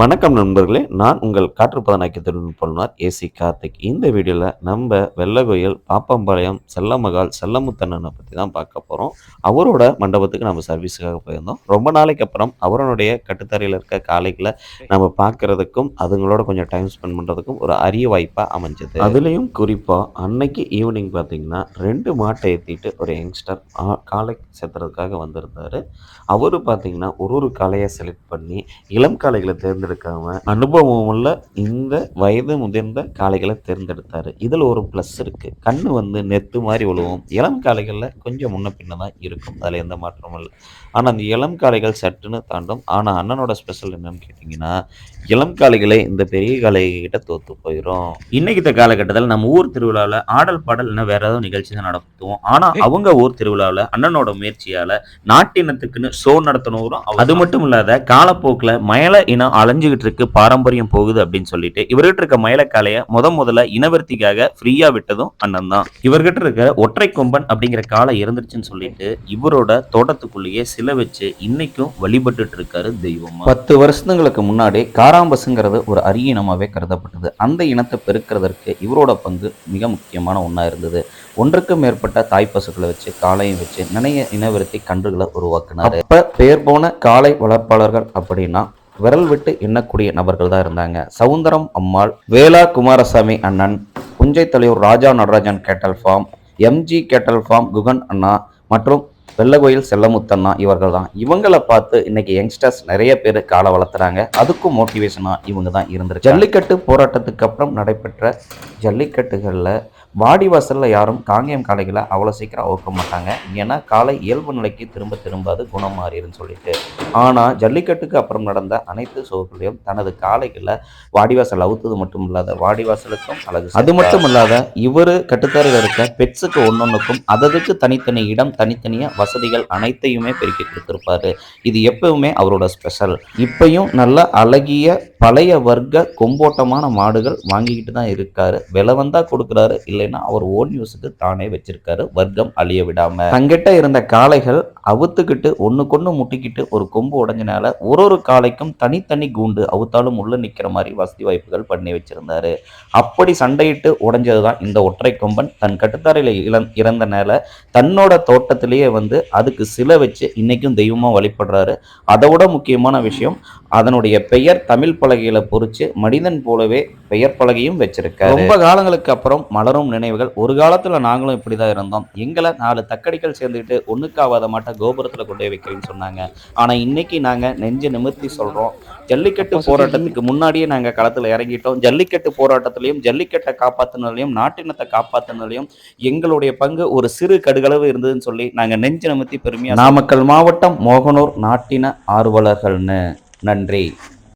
வணக்கம் நண்பர்களே நான் உங்கள் காற்றுப்பதனாக்கி தொழில்நுட்பனார் ஏசி கார்த்திக். இந்த வீடியோவில் நம்ம வெள்ளகோயில் பாப்பம்பாளையம் செல்லமகால் செல்லமுத்தண்ணனை பற்றி தான் பார்க்க போகிறோம் அவரோட மண்டபத்துக்கு நம்ம சர்வீஸுக்காக போயிருந்தோம். ரொம்ப நாளைக்கு அப்புறம் அவருடைய கட்டுத்தரையில் இருக்க காளைகளை நம்ம பார்க்கறதுக்கும் அதுங்களோட கொஞ்சம் டைம் ஸ்பெண்ட் பண்ணுறதுக்கும் ஒரு அரிய வாய்ப்பாக அமைஞ்சது. அதுலேயும் குறிப்பாக அன்னைக்கு ஈவினிங் பார்த்தீங்கன்னா ரெண்டு மாட்டை ஏற்றிட்டு ஒரு யங்ஸ்டர் காலை சேர்த்துறதுக்காக வந்திருந்தார். அவர் பார்த்தீங்கன்னா ஒரு ஒரு காளையை செலக்ட் பண்ணி இளம் காளைகளை தேர்ந்தெடுக்காம அனுபவம் உள்ள இந்த வயது முதிர்ந்த காளைகளை தேர்ந்தெடுத்தார். இதில் ஒரு ப்ளஸ் இருக்குது கண்ணு வந்து நெத்து மாதிரி விழுவும் இளம் காளைகளில் கொஞ்சம் முன்ன பின்ன தான் இருக்கும். அதில் எந்த மாற்றமும் இல்லை. ஆனால் அந்த இளம் காளைகள் சட்டுன்னு தாண்டும். ஆனால் அண்ணனோட ஸ்பெஷல் என்னன்னு கேட்டிங்கன்னா இளம் காளைகளே இந்த பெரிய காளைகிட்ட தோத்து போயிடும் இன்னைக்கு காலகட்டத்தில் நம்ம ஊர் திருவிழாவில் ஆடல் பாடல் இன்னும் வேற ஏதாவது நிகழ்ச்சி தான் நடத்துவோம் ஆனால் அவங்க ஊர் திருவிழாவில் அண்ணனோட முயற்சியால் நாட்டினத்துக்குன்னு ஷோ நடத்தணும். அது மட்டும் இல்லாத காலப்போக்கில் மயில இனம் அலைஞ்சுகிட்டு இருக்கு பாரம்பரியம் போகுது அப்படின்னு சொல்லிட்டு இவர்கிட்ட இருக்க மயிலக்காலைய முத முதல்ல இனவர்த்திக்காக ஃப்ரீயா விட்டதும் அண்ணன் தான் இவர்கிட்ட இருக்க ஒற்றை கொம்பன் அப்படிங்கிற காலை இருந்துருச்சுன்னு சொல்லிட்டு இவரோட தோட்டத்துக்குள்ளேயே சிலை வச்சு இன்னைக்கும் வழிபட்டுட்டு இருக்காரு தெய்வமா. பத்து வருஷங்களுக்கு முன்னாடி காராம்பசுங்கிறது ஒரு அரிய இனமாவே கருதப்பட்டது. அந்த இனத்தை பெருக்கிறதற்கு இவரோட பங்கு மிக முக்கியமான ஒன்றா இருந்தது. ஒன்றுக்கும் மேற்பட்ட தாய் பசுக்களை வச்சு காளையும் வச்சு நிறைய இனவருத்தி கன்றுகளை உருவாக்குனார். அப்ப பெயர் போன காளை வளர்ப்பாளர்கள் அப்படின்னா விரல் விட்டு எண்ணக்கூடிய நபர்கள் தான் இருந்தாங்க. சவுந்தரம் அம்மாள் வேளா குமாரசாமி அண்ணன் புஞ்சை தலைவர் Raja Natarajan cattle farm MG cattle farm Guhan அண்ணா மற்றும் வெள்ளகோயில் செல்லமுத்தண்ணா இவர்கள் தான் இவங்களை பார்த்து இன்னைக்கு யங்ஸ்டர்ஸ் நிறைய பேர் காலை வளர்த்துறாங்க. அதுக்கும் மோட்டிவேஷனாக இவங்க தான் இருந்திருக்கு ஜல்லிக்கட்டு போராட்டத்துக்கு அப்புறம் நடைபெற்ற ஜல்லிக்கட்டுகளில் வாடிவாசலில் யாரும் காங்கேயம் காளைகளை அவ்வளோ சீக்கிரம் அவுக்க மாட்டாங்க. ஏன்னா காலை இயல்பு நிலைக்கு திரும்ப திரும்ப அது குணம் மாறிடுன்னு சொல்லிட்டு. ஆனால் ஜல்லிக்கட்டுக்கு அப்புறம் நடந்த அனைத்து ஷோக்களையும் தனது காளைகளை வாடிவாசல் அவுத்தது மட்டும் இல்லாத வாடிவாசலுக்கும் அழகு அது மட்டும் இல்லாத இவர் கட்டுத்தரையில் இருக்க பெட்ஸுக்கு ஒன்னொன்றுக்கும் அததுக்கு தனித்தனி இடம் தனித்தனியாக வசதிகள் அனைத்தையுமே பெருக்கி கொடுத்துருப்பாரு. இது எப்பவுமே அவரோட ஸ்பெஷல். இப்பையும் நல்ல அழகிய பழைய வர்க்க கொம்போட்டமான மாடுகள் வாங்கிக்கிட்டு தான் இருக்காரு. விலை வந்தால் கொடுக்குறாரு இல்லை இல்லைன்னா அவர் ஓன் யூஸுக்கு தானே வச்சிருக்காரு. வர்க்கம் அழிய விடாம. தங்கிட்ட இருந்த காளைகள் அவுத்துக்கிட்டு ஒண்ணுக்கொண்ணு முட்டிக்கிட்டு ஒரு கொம்பு உடஞ்சினால ஒரு ஒரு காளைக்கும் தனித்தனி கூண்டு அவுத்தாலும் உள்ள நிக்கிற மாதிரி வசதி வாய்ப்புகள் பண்ணி வச்சிருந்தாரு. அப்படி சண்டையிட்டு உடஞ்சது தான் இந்த ஒற்றை கொம்பன். தன் கட்டுத்தாரையில இழந் இறந்தனால தன்னோட தோட்டத்திலேயே வந்து அதுக்கு சிலை வச்சு இன்னைக்கும் தெய்வமா வழிபடுறாரு. அதை விட முக்கியமான விஷயம் அதனுடைய பெயர் தமிழ் பலகையில பொறிச்சு மனிதன் போலவே பெயர் பலகையும் வச்சிருக்காரு. ரொம்ப காலங்களுக்கு அப்புறம் மலரும் நினைவுகள் ஒரு காலத்துல நாங்களும் இப்படிதான் இருந்தோம். எங்களை நாலு தக்கடிகள் சேர்ந்துக்கிட்டு ஒண்ணுக்காவாத மாட்ட கோபுரத்துல கொண்டு போய் வைக்கிறேன்னு சொன்னாங்க. ஆனா இன்னைக்கு நாங்க நெஞ்சு நிமிர்த்தி சொல்றோம். ஜல்லிக்கட்டு போராட்டத்துக்கு முன்னாடியே நாங்க களத்துல இறங்கிட்டோம். ஜல்லிக்கட்டு போராட்டத்திலையும் ஜல்லிக்கட்டை காப்பாத்தினாலையும் நாட்டினத்தை காப்பாத்தினாலையும் எங்களுடைய பங்கு ஒரு சிறு கடுகளவு இருந்ததுன்னு சொல்லி நாங்க நெஞ்சு நிமிர்த்தி பெருமையா நாமக்கல் மாவட்டம் மோகனூர் நாட்டின ஆர்வலர்கள்னு. நன்றி.